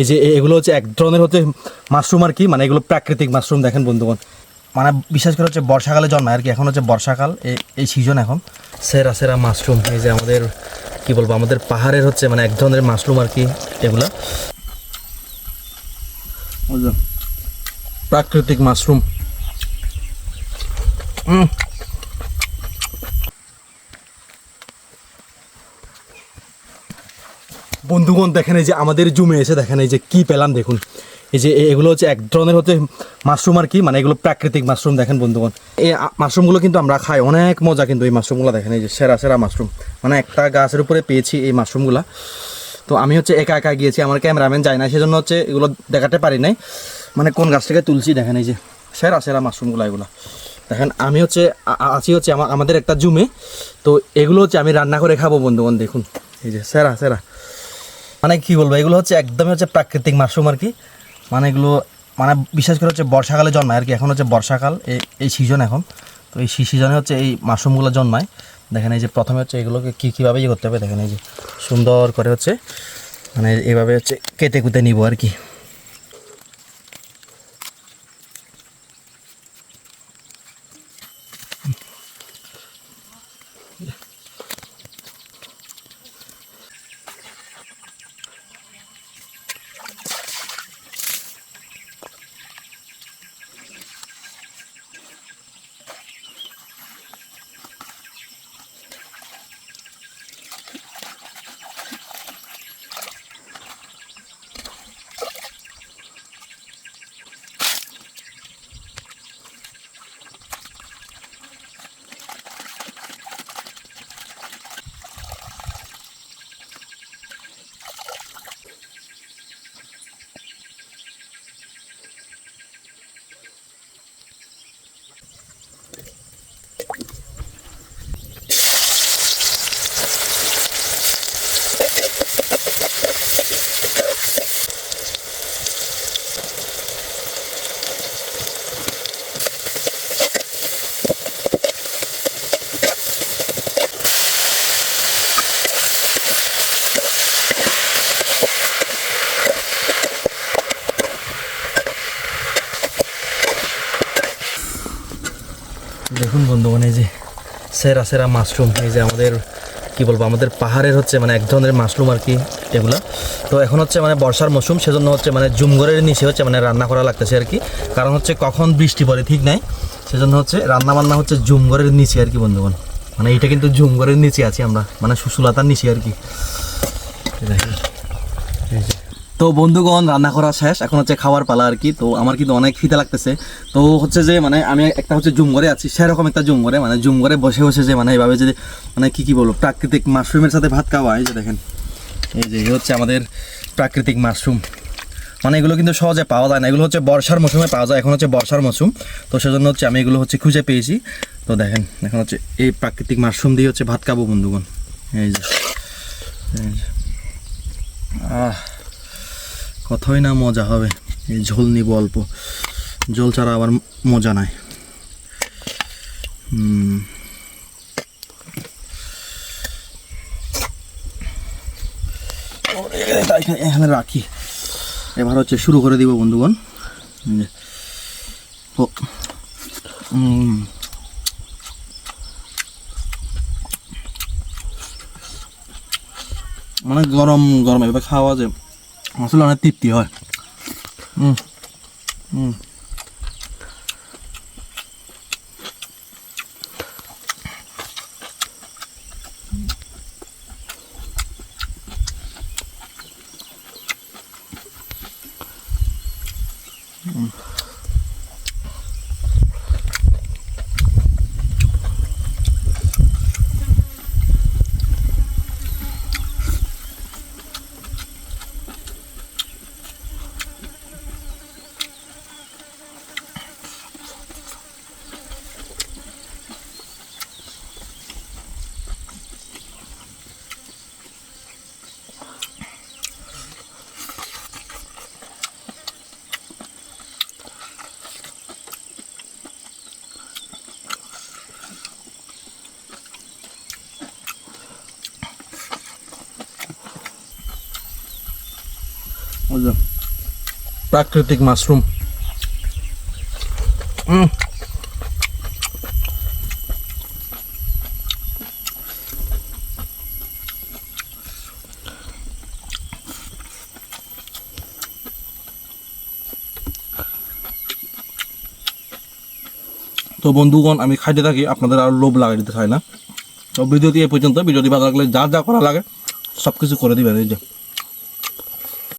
এই যে এগুলো হচ্ছে এক ধরনের হচ্ছে মাশরুম আর কি মানে এগুলো প্রাকৃতিক মাশরুম দেখেন বন্ধুগণ। মানে বিশেষ করে হচ্ছে বর্ষাকালে জন্মায় আর কি এখন হচ্ছে বর্ষাকাল এই- এই সিজন এখন। সেরা সেরা মাশরুম এই যে আমাদের কি বলব আমাদের পাহাড়ের হচ্ছে মানে এক ধরনের মাশরুম আর কি এগুলো। প্রাকৃতিক মাশরুম উম। বন্ধুগণ দেখেন এই যে আমাদের জুমে এসে দেখেন এই যে কি পেলাম দেখুন। এই যে এগুলো হচ্ছে এক ধরনের হচ্ছে মাশরুম আর কি মানে এগুলো প্রাকৃতিক মাশরুম দেখেন বন্ধুগণ। এই মাশরুমগুলো কিন্তু আমরা খাই, অনেক মজা কিন্তু এই মাশরুমগুলো দেখেন, এই যে সেরা সেরা মাশরুম। মানে একটা গাছের উপরে পেয়েছি এই মাশরুমগুলা। তো আমি হচ্ছে একা একা গিয়েছি, আমার ক্যামেরাম্যান যায় না, সেজন্য হচ্ছে এগুলো দেখাতে পারি নাই। মানে কোন গাছ থেকে তুলছি দেখেন এই যে, সেরা সেরা মাশরুমগুলো এগুলো। দেখেন আমি হচ্ছে আছি হচ্ছে আমা- আমাদের একটা জুমে। তো এগুলো হচ্ছে আমি রান্না করে খাব বন্ধুগণ, দেখুন। এই যে সেরা সেরা। মানে কি বলব, এগুলো হচ্ছে একদমই হচ্ছে প্রাকৃতিক মাশরুম আর কি। মানে এগুলো মানে বিশেষ করে হচ্ছে বর্ষাকালে জন্মায় আর কি। এখন হচ্ছে বর্ষাকাল এই সিজন এখন। তো এই সিজনে হচ্ছে এই মাশরুমগুলো জন্মায়। দেখেন এই যে প্রথমে হচ্ছে এগুলোকে কী, কীভাবে ইয়ে করতে হবে, দেখেন এই যে সুন্দর করে হচ্ছে মানে এভাবে হচ্ছে কেটে কুতে নিব আর কি। দেখুন বন্ধুগণ, এই যে সেরা সেরা মাশরুম, এই যে আমাদের, কি বলব, আমাদের পাহাড়ের হচ্ছে মানে এক ধরনের মাশরুম আর কি এগুলো। তো এখন হচ্ছে মানে বর্ষার মৌসুম, সেজন্য হচ্ছে মানে জুমঘরের নিচে হচ্ছে মানে রান্না করা লাগতেছে আর কি। কারণ হচ্ছে কখন বৃষ্টি পড়ে ঠিক নাই, সেজন্য হচ্ছে রান্না বান্না হচ্ছে জুমঘরের নিচে আর কি বন্ধুগণ। মানে এটা কিন্তু জুমঘরের নিচে আছি আমরা মানে সুশুলতার নিচে আর কি। যে। তো বন্ধুগণ, রান্না করা শেষ। এখন হচ্ছে খাওয়ার পালা আর কি। তো আমার কিন্তু অনেক খিদে লাগতেছে। তো হচ্ছে যে মানে আমি একটা হচ্ছে জুম ঘরে আছি, সেরকম একটা জুম ঘরে মানে জুম ঘরে বসে বসে যে মানে এইভাবে যে মানে কী কী বলব, প্রাকৃতিক মাশরুমের সাথে ভাত খাওয়া এই যে দেখেন। এই যে হচ্ছে আমাদের প্রাকৃতিক মাশরুম। মানে এগুলো কিন্তু সহজে পাওয়া যায় না। এগুলো হচ্ছে বর্ষার মৌসুমে পাওয়া যায়, এখন হচ্ছে বর্ষার মৌসুম। তো সেজন্য হচ্ছে আমি এগুলো হচ্ছে খুঁজে পেয়েছি। তো দেখেন, এখন হচ্ছে এই প্রাকৃতিক মাশরুম দিয়ে হচ্ছে ভাত খাব, বন্ধুগণ। এই যে এই যে। আহ কতই না মজা হবে। এই ঝোল নিব অল্প। ঝোল ছাড়া আবার মজা নাই। এখানে- রাখি। এবার হচ্ছে শুরু করে দিব বন্ধুগণ। মানে গরম গরম এভাবে খাওয়া 어, 슬라나 띠띠 요. 음, 음. 음. প্রাকৃতিক মাশরুম। তো বন্ধুগণ, আমি খাইতে থাকি, আপনাদের আর লোভ লাগাই দিতে চাই না। তো ভিডিওটি এই পর্যন্ত, ভিডিওটি ভালো লাগলে যা যা করা লাগে সব কিছু করে দিবেন, এই যে।